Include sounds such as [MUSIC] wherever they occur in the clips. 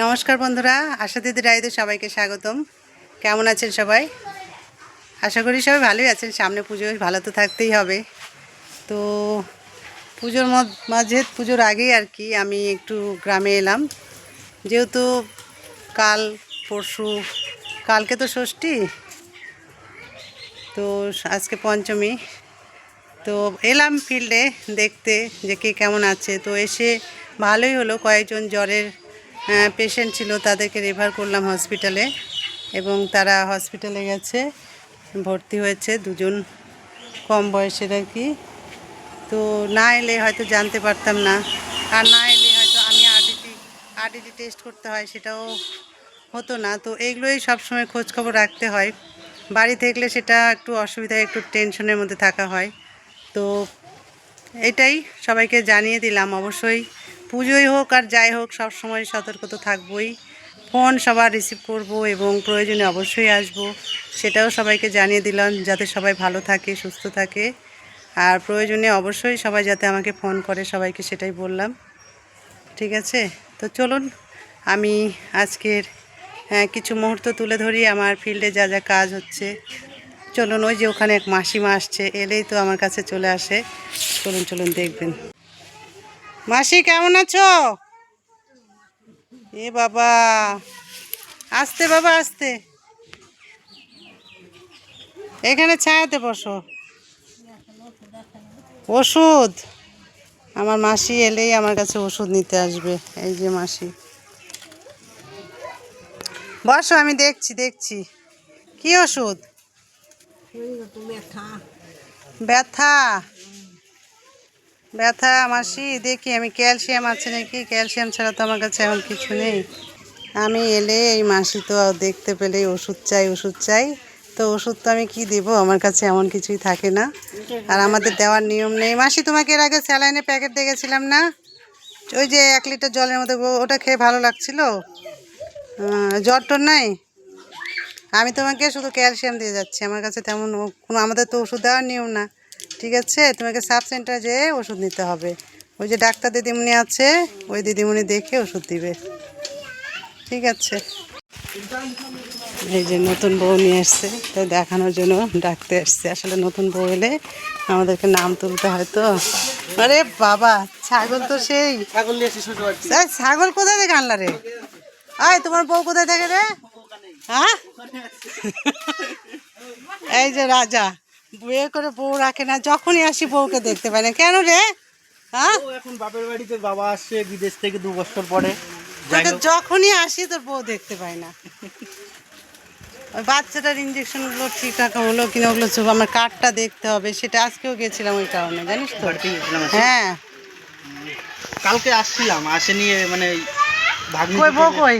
নমস্কার বন্ধুরা, আশা দিদি রায়দে সবাইকে স্বাগতম। কেমন আছেন সবাই? আশা করি সবাই ভালোই আছেন। সামনে পুজো ভালো তো থাকতেই হবে। তো পুজোর মাঝে, পুজোর আগেই আর কি আমি একটু গ্রামে এলাম। যেহেতু কাল পরশু, কালকে তো ষষ্ঠী, তো আজকে পঞ্চমী। তো এলাম ফিল্ডে দেখতে যে কে কেমন আছে। তো এসে ভালোই হলো, কয়েকজন জ্বরের পেশেন্ট ছিল, তাদেরকে রেফার করলাম হসপিটালে এবং তারা হসপিটালে গেছে, ভর্তি হয়েছে, দুজন কম বয়সের আর কি। তো না এলে হয়তো জানতে পারতাম না, আর না এলে হয়তো আমি আরডিটি আরডিটি টেস্ট করতে হয় সেটাও হতো না। তো এইগুলোই সবসময় খোঁজখবর রাখতে হয়। বাড়ি থাকলে সেটা একটু অসুবিধা, একটু টেনশনের মধ্যে থাকা হয়। তো এটাই সবাইকে জানিয়ে দিলাম। অবশ্যই পুজোই হোক আর যাই হোক সব সময় সতর্ক তো থাকবই। ফোন সবার রিসিভ করব এবং প্রয়োজনে অবশ্যই আসব সেটাও সবাইকে জানিয়ে দিলাম যাতে সবাই ভালো থাকে সুস্থ থাকে। আর প্রয়োজনে অবশ্যই সবাই যাতে আমাকে ফোন করে সবাইকে সেটাই বললাম। ঠিক আছে? তো চলুন আমি আজকের হ্যাঁ, কিছু মুহূর্ত তুলে ধরি আমার ফিল্ডে যা যা কাজ হচ্ছে। চলুন ওই যে ওখানে এক মাসিমা আসছে এলেই তো আমার কাছে চলে আসে। চলুন চলুন দেখবেন। মাসি কেমন আছো? এ বাবা আসতে বাবা আসতে। এখানে ছায়াতে বসো। ওষুধ। আমার মাসি এলেই আমার কাছে ওষুধ নিতে আসবে এই যে মাসি। বসো আমি দেখছি দেখছি। কি ওষুধ? ব্যথা। ব্যথা মাসি দেখি আমি ক্যালসিয়াম আছে নাকি? ক্যালসিয়াম ছাড়া তো আমার কাছে এখন কিছু নেই। আমি এলে এই মাসি তো দেখতে পেলেই ওষুধ চাই ওষুধ চাই। তো ওষুধ তো আমি কি দেবো? আমার কাছে এমন কিছুই থাকে না। আর আমাদের দেওয়ার নিয়ম নেই। মাসি, তোমাকে এর আগে স্যালাইনের প্যাকেট দেখেছিলাম না? ওই যে এক লিটার জলের মধ্যে ওটা খেয়ে ভালো লাগছিল? জ্বর টর নাই? আমি তোমাকে শুধু ক্যালসিয়াম দিয়ে যাচ্ছি। আমার কাছে তেমন কোনো, আমাদের তো ওষুধ দেওয়ার নিয়ম না। ঠিক আছে? তোমাকে সাব সেন্টারে যেয়ে ওষুধ নিতে হবে। ওই যে ডাক্তার দিদিমণি আছে ওই দিদিমণি দেখে ওষুধ দিবে। ঠিক আছে? এই যে নতুন বউ নিয়ে এসছে তাই দেখানোর জন্য ডাকতে এসছে। আসলে নতুন বউ এলে আমাদেরকে নাম তুলতে হয় তো। আরে বাবা ছাগল তো সেই। ছাগল কোথায় থেকে আনলা রে? আয় তোমার বউ কোথায় থেকে রে? হ্যাঁ? এই যে রাজা। বিয়ে করে বউ রাখে না যখনই আসি বউকে দেখতে পাই না। কেন রে? হ্যাঁ? এখন বাপের বাড়িতে বাবা আসছে বিদেশ থেকে দু বছর পরে। যখনই আসি তোর বউ দেখতে পাই না। ওই বাচ্চাটার ইঞ্জেকশনগুলো ঠিকঠাক হলো কিনা ওগুলো সব আমার কার্ডটা দেখতে হবে সেটা আজকেও গেছিলাম ওই কারণে জানিস তো। হ্যাঁ। কালকে আসছিলাম আসে নিয়ে মানে কই বউ কই?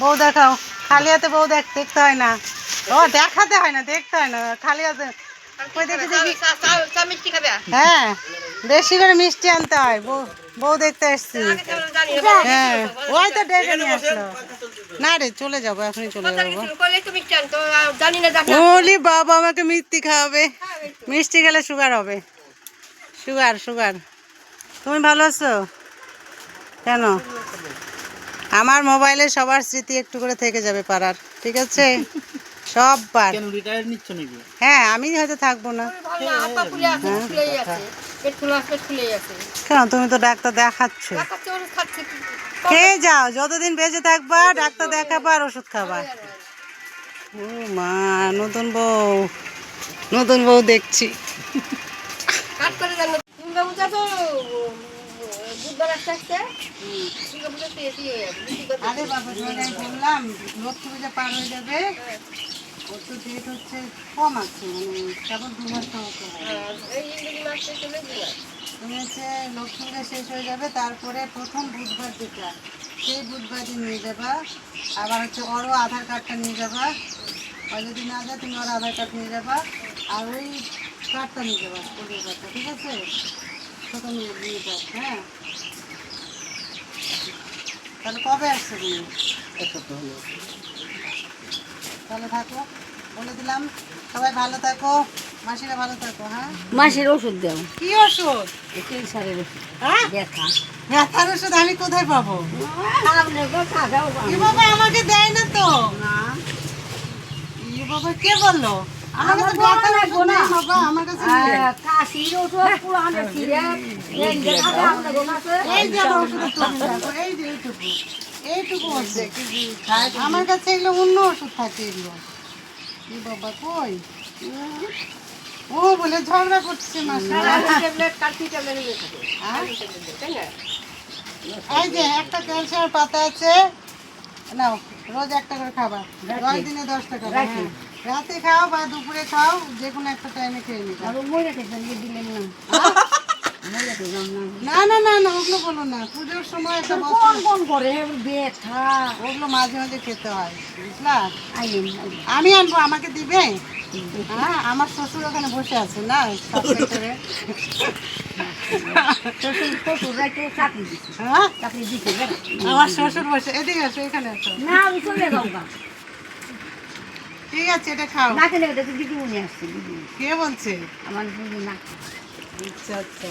বউ দেখাও। খালি হাতে বউ দেখ দেখতে হয় না। ও দেখাতে হয় না দেখতে হয় না। খালি হাতে হ্যাঁ বেশি করে মিষ্টি আনতে হয় বউ বউ দেখতে এসছি হ্যাঁ ওই তো ডেকে নিয়ে আসলো। না রে চলে যাব এখনই চলে যাব। ওলি বাবা আমাকে মিষ্টি খাওয়াবে। মিষ্টি খেলে সুগার হবে। Sugar sugar. তুমি ভালো আছো? কেন? আমার মোবাইলে সবার স্মৃতি একটু করে থেকে যাবে পাড়ার ঠিক আছে? সববার। কেন রিটায়ার নিচ্ছ নাকি? হ্যাঁ আমি হয়তো থাকব না। কেন তুমি তো ডাক্তার দেখাচ্ছ। খেয়ে যাও যতদিন বেঁচে থাকবা ডাক্তার দেখাবা আর ওষুধ খাবা। ও মা নতুন বউ। নতুন বউ দেখছি। আরে বাবা বললাম লক্ষ্মী পূজা পার হয়ে যাবে। ওর তো ডেট হচ্ছে কম আছে মানে কেবল দু মাস মতো তুমি হচ্ছে লক্ষ্মী পূজা শেষ হয়ে যাবে তারপরে প্রথম বুধবার যেটা সেই বুধবার দিন নিয়ে যাবা। আবার হচ্ছে ওরও আধার কার্ডটা নিয়ে যাবা। আর যদি না যায় তুমি ওর আধার কার্ড নিয়ে যাবা। আর ওই কার্ডটা নিয়ে যাবা পোলিও কার্ডটা ঠিক আছে? ছোটো নিয়ে নিয়ে যাও হ্যাঁ। তাহলে কবে আসছে তুমি? এক সপ্তাহ হলো। ভালো থাকো বলে দিলাম সবাই ভালো থাকো মাসিরা ভালো থাকো হ্যাঁ মাসের ওষুধ দাও কি ওষুধ ক্যান্সারের ওষুধ হ্যাঁ ব্যথা ব্যথার ওষুধ আমি কোথায় পাবো বাবা আমাকে দেয় না তো না বাবা কে বলল এই যে এইটুকু আছে। আমার কাছে এগুলো অন্য ওষুধ থাকে এগুলো। এ বাবা কই? ও বলে ঝগড়া করছে হ্যাঁ? এই যে একটা ক্যালসিয়াম পাতা আছে। নাও রোজ একটা করে খাবার। দশ দিনে দশ টাকা রাখি। রাতে খাও বা দুপুরে খাও যে কোনো একটা টাইমে খেয়ে গেছেন দিলেন না। গেলাম না না না না ওগুলো বলো না। পুজোর সময় একটা কোন কোন করে ব্যথা ওগুলো মাঝে মাঝে খেতে হয় বুঝলা? আমি আনব আমাকে দিবে? হ্যাঁ আমার শ্বশুর ওখানে বসে আছে না? হ্যাঁ? জানো? আমার শ্বশুর বসে এদিকে আসো এখানে আসো। না ঠিক আছে এটা খাও। কে বলছে? আমার আচ্ছা আচ্ছা।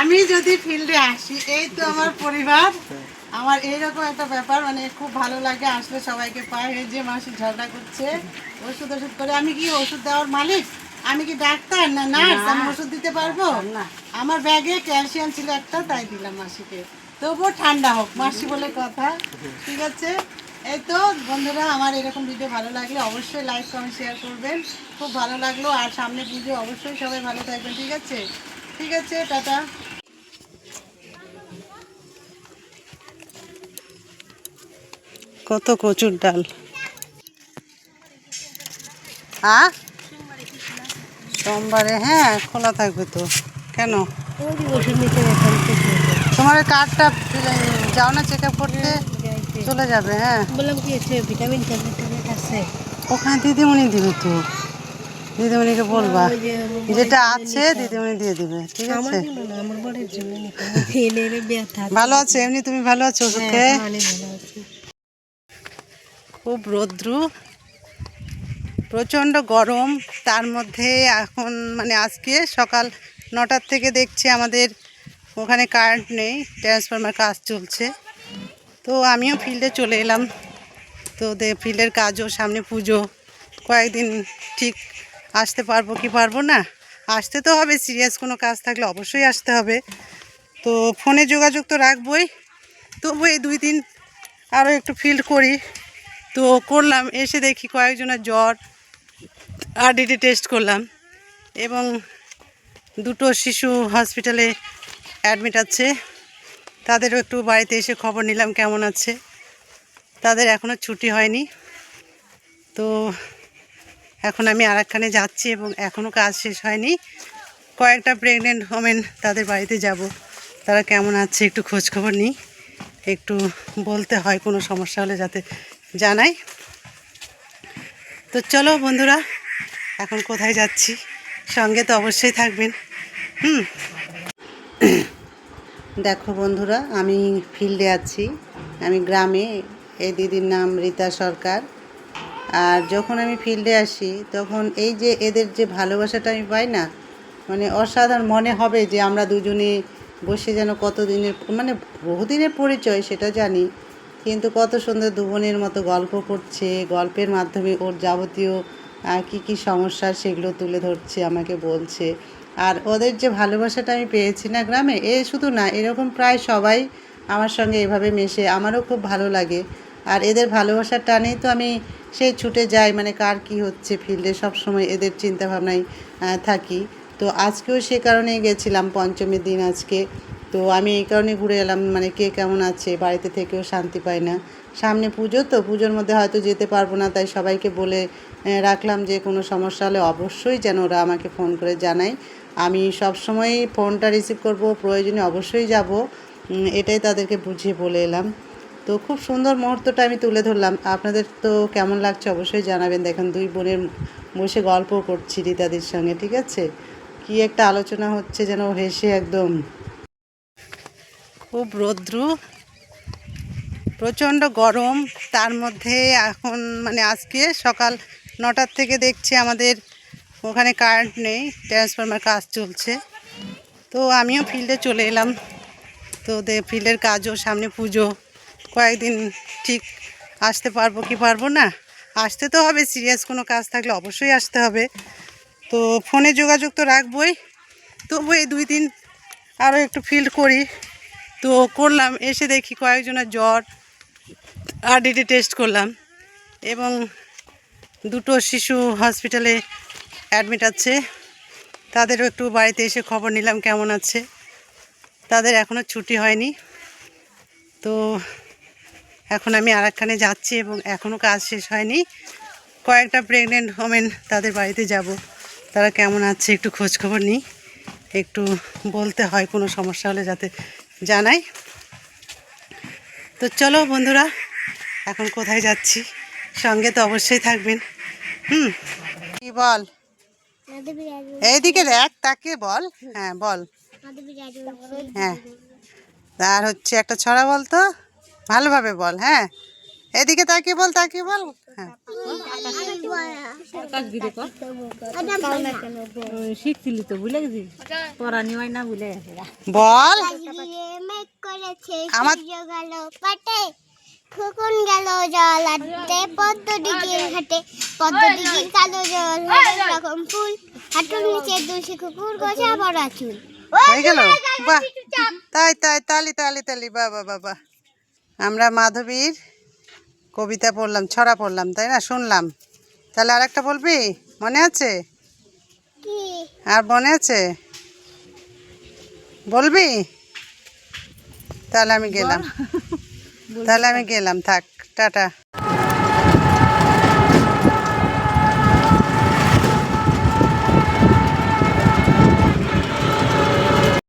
আমি যদি ফিল্ডে আসি এই তো আমার পরিবার। আমার এইরকম একটা ব্যাপার মানে খুব ভালো লাগে আসলে সবাইকে পায় এই যে মাসি ঝগড়া করছে ওষুধ ওষুধ করে। আমি কি ওষুধ দেওয়ার মালিক? আমি কি ডাক্তার না নার্স? আমি ওষুধ দিতে পারব? না। আমার ব্যাগে ক্যালসিয়াম ছিল একটা তাই দিলাম মাসিকে। তবুও ঠান্ডা হোক মাসি বলে কথা। ঠিক আছে? এই তো বন্ধুরা, আমার এরকম ভিডিও ভালো লাগলে অবশ্যই লাইক কমেন্ট শেয়ার করবেন। খুব ভালো লাগল, আর সামনে পুজো অবশ্যই সবাই ভালো থাকবেন, ঠিক আছে? ঠিক আছে, টাটা। কত কচুর ডাল। হ্যাঁ সোমবারে হ্যাঁ খোলা থাকবে তো। কেন? তোমার কার্ডটা যাও না চেক আপ করতে। চলে যাবে হ্যাঁ। বললাম কি ভিটামিন ট্যাবলেট আছে ওখানে দিদিমণি দিবে তো। দিদিমণিকে বলবা। যেটা আছে দিদিমণি দিয়ে দিবে ঠিক [LAUGHS] আছে? ভালো আছে? এমনি তুমি ভালো আছো ওষুধ আছে। খুব রৌদ্র প্রচণ্ড গরম। তার মধ্যে এখন মানে আজকে সকাল নটার থেকে দেখছি আমাদের ওখানে কারেন্ট নেই ট্রান্সফরমার কাজ চলছে। তো আমিও ফিল্ডে চলে এলাম। তো দে ফিল্ডের কাজও, সামনে পুজো। কয়েকদিন ঠিক আসতে পারব কি পারব না? আসতে তো হবে সিরিয়াস কোনো কাজ থাকলে অবশ্যই আসতে হবে। তো ফোনে যোগাযোগ তো রাখবই। তবু এই দুই দিন আরও একটু ফিল্ড করি। তো করলাম, এসে দেখি কয়েকজনের জ্বর আরডিটি টেস্ট করলাম। এবং দুটো শিশু হসপিটালে অ্যাডমিট আছে। তাদেরও একটু বাড়িতে এসে খবর নিলাম কেমন আছে। তাদের এখনও ছুটি হয়নি। তো এখন আমি আরাকখানে যাচ্ছি এবং এখনও কাজ শেষ হয়নি। কয়েকটা প্রেগনেন্ট হোমেন তাদের বাড়িতে যাব। তারা কেমন আছে একটু খোঁজ খবর নিই। একটু বলতে হয়, কোনো সমস্যা হলে যাতে জানাই। তো চলো বন্ধুরা, এখন কোথায় যাচ্ছি? সঙ্গে তো অবশ্যই থাকবেন। হুম। দেখো বন্ধুরা, আমি ফিল্ডে আছি। আমি গ্রামে, এই দিদির নাম রীতা সরকার। আর যখন আমি ফিল্ডে আসি, তখন এই যে এদের যে ভালোবাসাটা আমি পাই না মানে অসাধারণ মনে হবে যে আমরা দুজনে বসে যেন কতদিনের মানে বহুদিনের পরিচয়, সেটা জানি। কিন্তু কত সুন্দর দু বোনের মতো গল্প করছে, গল্পের মাধ্যমে ওর যাবতীয় কী কী সমস্যা সেগুলো তুলে ধরছে, আমাকে বলছে। আর ওদের যে ভালোবাসাটা আমি পেয়েছি না গ্রামে, এ শুধু না, এরকম প্রায় সবাই আমার সঙ্গে এভাবে মেশে, আমারও খুব ভালো লাগে। আর এদের ভালোবাসার টানেই তো আমি সেই ছুটে যাই মানে কার কি হচ্ছে ফিল্ডে, সব সময় এদের চিন্তাভাবনায় থাকি। তো আজকেও সে কারণেই গেছিলাম, পঞ্চমীর দিন আজকে। তো আমি এই কারণে ঘুরে এলাম মানে কে কেমন আছে, বাড়িতে থেকেও শান্তি পায় না। সামনে পুজো তো, পুজোর মধ্যে হয়তো যেতে পারব না, তাই সবাইকে বলে রাখলাম যে কোনো সমস্যা হলে অবশ্যই যেন ওরা আমাকে ফোন করে জানায়। আমি সব সময় ফোনটা রিসিভ করব, প্রয়োজনে অবশ্যই যাব। এটাই তাদেরকে বুঝিয়ে বলে এলাম। তো খুব সুন্দর মুহূর্তটা আমি তুলে ধরলাম। আপনাদের তো কেমন লাগছে অবশ্যই জানাবেন। দেখেন, দুই বোনের বসে গল্প করছি রীতাদির সঙ্গে, ঠিক আছে? কি একটা আলোচনা হচ্ছে যেন হেসে একদম। খুব রৌদ্র, প্রচণ্ড গরম। তার মধ্যে এখন মানে আজকে সকাল নটার থেকে দেখছি আমাদের ওখানে কারেন্ট নেই ট্রান্সফরমার কাজ চলছে। তো আমিও ফিল্ডে চলে এলাম। তো ফিল্ডের কাজও, সামনে পুজো, কয়েকদিন ঠিক আসতে পারব কি পারব না? আসতে তো হবে সিরিয়াস কোনো কাজ থাকলে অবশ্যই আসতে হবে। তো ফোনে যোগাযোগ তো রাখবই। তবু এই দুই দিন আরও একটু ফিল্ড করি। তো করলাম, এসে দেখি কয়েকজনের জ্বর আরডিটি টেস্ট করলাম। এবং দুটো শিশু হসপিটালে অ্যাডমিট আছে। তাদেরও একটু বাড়িতে এসে খবর নিলাম কেমন আছে। তাদের এখনও ছুটি হয়নি। তো এখন আমি আরেকখানে যাচ্ছি এবং এখনও কাজ শেষ হয়নি। কয়েকটা প্রেগনেন্ট হোমেন তাদের বাড়িতে যাব। তারা কেমন আছে একটু খোঁজ খবর নিই। একটু বলতে হয়, কোনো সমস্যা হলে যাতে জানাই। তো চলো বন্ধুরা, এখন কোথায় যাচ্ছি? সঙ্গে তো অবশ্যই থাকবেন। হুম, কি বল? এইদিকে দেখ তাকে বল। হ্যাঁ বল। হ্যাঁ। আর হচ্ছে একটা ছড়া বল তো। ভালোভাবে বল হ্যাঁ। এদিকে তাকিয়ে বল তাকিয়ে বল। হ্যাঁ। শিখছিলি তো ভুলে গেছি পড়া নিওয়াই না ভুলে গেছে বল আমার- সূর্য গেল পাটে খোকন গেল জল আনতে পদ্ম দিঘির ঘাটে পদ্ম দিঘির কালো জল রকম ফুল হাঁটুর নিচে দুশি কুকুর গোছা বড় চুল। হয়ে গেল? বাহ। তাই তাই তালি তালি তালি বাবা বাবা আমরা মাধবীর কবিতা পড়লাম ছড়া পড়লাম তাই না? শুনলাম। তাহলে আর একটা বলবি? মনে আছে? কি? আর মনে আছে? বলবি? তাহলে আমি গেলাম। তাহলে আমি গেলাম থাক টাটা।